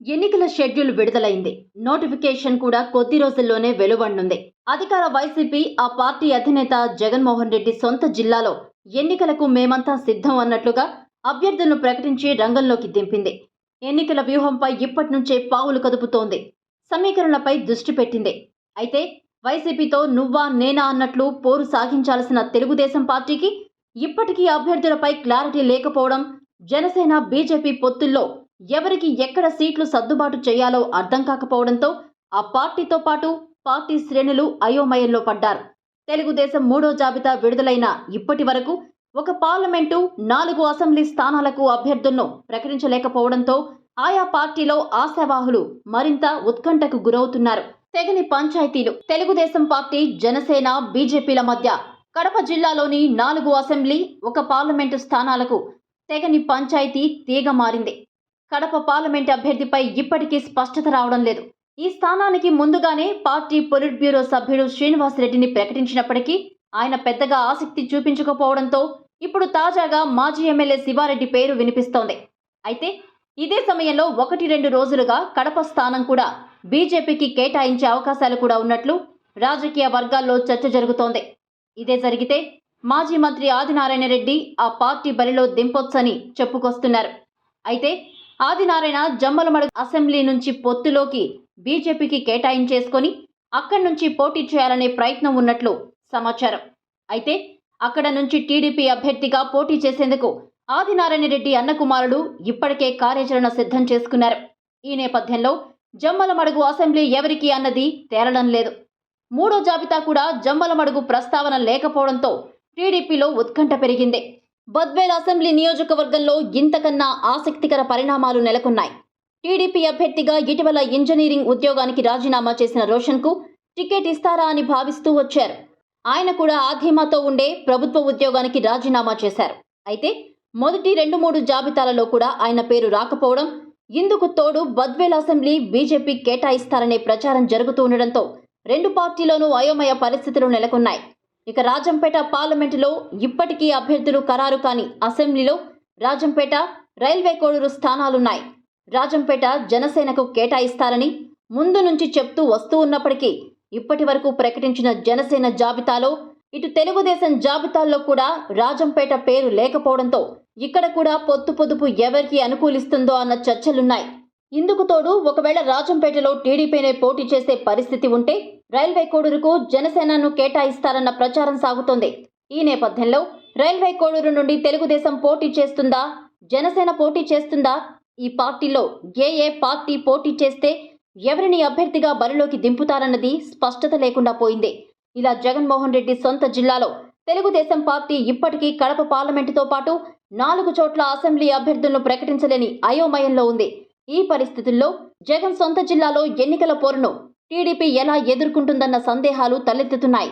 ఎన్నికల షెడ్యూల్ విడుదలైంది. నోటిఫికేషన్ కూడా కొద్ది రోజుల్లోనే వెలువడనుంది. అధికార వైసీపీ ఆ పార్టీ అధినేత జగన్మోహన్ రెడ్డి సొంత జిల్లాలో ఎన్నికలకు మేమంతా సిద్ధం అన్నట్లుగా అభ్యర్థులను ప్రకటించి రంగంలోకి దింపింది. ఎన్నికల వ్యూహంపై ఇప్పటి నుంచే పావులు కదుపుతోంది. సమీకరణలపై దృష్టి పెట్టింది. అయితే వైసీపీతో నువ్వా నేనా అన్నట్లు పోరు సాగించాల్సిన తెలుగుదేశం పార్టీకి ఇప్పటికీ అభ్యర్థులపై క్లారిటీ లేకపోవడం జనసేన బీజేపీ పొత్తుల్లో ఎవరికి ఎక్కడ సీట్లు సర్దుబాటు చేయాలో అర్థం కాకపోవడంతో ఆ పార్టీతో పాటు పార్టీ శ్రేణులు అయోమయంలో పడ్డారు. తెలుగుదేశం మూడో జాబితా విడుదలైన ఇప్పటి వరకు ఒక పార్లమెంటు నాలుగు అసెంబ్లీ స్థానాలకు అభ్యర్థులను ప్రకటించలేకపోవడంతో ఆయా పార్టీలో ఆశావాహులు మరింత ఉత్కంఠకు గురవుతున్నారు. తెగని పంచాయతీలు. తెలుగుదేశం పార్టీ జనసేన బీజేపీల మధ్య కడప జిల్లాలోని నాలుగు అసెంబ్లీ ఒక పార్లమెంటు స్థానాలకు తెగని పంచాయతీ తీగ మారింది. కడప పార్లమెంట్ అభ్యర్థిపై ఇప్పటికీ స్పష్టత రావడం లేదు. ఈ స్థానానికి ముందుగానే పార్టీ పొలిట్ బ్యూరో సభ్యుడు శ్రీనివాసరెడ్డిని ప్రకటించినప్పటికీ ఆయన పెద్దగా ఆసక్తి చూపించకపోవడంతో ఇప్పుడు తాజాగా మాజీ ఎమ్మెల్యే శివారెడ్డి పేరు వినిపిస్తోంది. అయితే ఇదే సమయంలో ఒకటి రెండు రోజులుగా కడప స్థానం కూడా బీజేపీకి కేటాయించే అవకాశాలు కూడా ఉన్నట్లు రాజకీయ వర్గాల్లో చర్చ జరుగుతోంది. ఇదే జరిగితే మాజీ మంత్రి ఆదినారాయణ రెడ్డి ఆ పార్టీ బరిలో దింపొచ్చని చెప్పుకొస్తున్నారు. అయితే ఆదినారాయణ జమ్మలమడుగు అసెంబ్లీ నుంచి పొత్తులోకి బీజేపీకి కేటాయించేసుకొని అక్కడి నుంచి పోటీ చేయాలనే ప్రయత్నం ఉన్నట్లు సమాచారం. అయితే అక్కడ నుంచి టీడీపీ అభ్యర్థిగా పోటీ చేసేందుకు ఆదినారాయణ రెడ్డి అన్న కుమారుడు ఇప్పటికే కార్యాచరణ సిద్ధం చేసుకున్నారు. ఈ నేపథ్యంలో జమ్మలమడుగు అసెంబ్లీ ఎవరికి అన్నది తేలడం లేదు. మూడో జాబితా కూడా జమ్మలమడుగు ప్రస్తావన లేకపోవడంతో టీడీపీలో ఉత్కంఠ పెరిగింది. బద్వేల్ అసెంబ్లీ నియోజకవర్గంలో ఇంతకన్నా ఆసక్తికర పరిణామాలు నెలకొన్నాయి. టీడీపీ అభ్యర్థిగా ఇటీవల ఇంజనీరింగ్ ఉద్యోగానికి రాజీనామా చేసిన రోషన్కు టికెట్ ఇస్తారా అని భావిస్తూ వచ్చారు. ఆయన కూడా ఆ ధీమాతో ఉండే ప్రభుత్వ ఉద్యోగానికి రాజీనామా చేశారు. అయితే మొదటి రెండు మూడు జాబితాలలో కూడా ఆయన పేరు రాకపోవడం ఇందుకు తోడు బద్వేల్ అసెంబ్లీ బీజేపీ కేటాయిస్తారనే ప్రచారం జరుగుతూ ఉండడంతో రెండు పార్టీలోనూ అయోమయ పరిస్థితులు నెలకొన్నాయి. ఇక రాజంపేట పార్లమెంటులో ఇప్పటికీ అభ్యర్థులు ఖరారు కాని అసెంబ్లీలో రాజంపేట రైల్వే కోడూరు స్థానాలున్నాయి. రాజంపేట జనసేనకు కేటాయిస్తారని ముందు నుంచి చెప్తూ వస్తూ ఉన్నప్పటికీ ఇప్పటి వరకు ప్రకటించిన జనసేన జాబితాలో ఇటు తెలుగుదేశం జాబితాల్లో కూడా రాజంపేట పేరు లేకపోవడంతో ఇక్కడ కూడా పొత్తు పొదుపు ఎవరికి అనుకూలిస్తుందో అన్న చర్చలున్నాయి. ఇందుకు తోడు ఒకవేళ రాజంపేటలో టీడీపీనే పోటీ చేసే పరిస్థితి ఉంటే రైల్వే కోడూరుకు జనసేనను కేటాయిస్తారన్న ప్రచారం సాగుతోంది. ఈ నేపథ్యంలో రైల్వే కోడూరు నుండి తెలుగుదేశం పోటీ చేస్తుందా? జనసేన పోటీ చేస్తుందా? ఈ పార్టీలో ఏ ఏ పార్టీ పోటీ చేస్తే ఎవరిని అభ్యర్థిగా బరిలోకి దింపుతారన్నది స్పష్టత లేకుండా పోయింది. ఇలా జగన్మోహన్ రెడ్డి సొంత జిల్లాలో తెలుగుదేశం పార్టీ ఇప్పటికీ కడప పార్లమెంటుతో పాటు నాలుగు చోట్ల అసెంబ్లీ అభ్యర్థులను ప్రకటించలేని అయోమయంలో ఉంది. ఈ పరిస్థితుల్లో జగన్ సొంత జిల్లాలో ఎన్నికల పోరును టీడీపీ ఎలా ఎదుర్కొంటుందన్న సందేహాలు తలెత్తుతున్నాయి.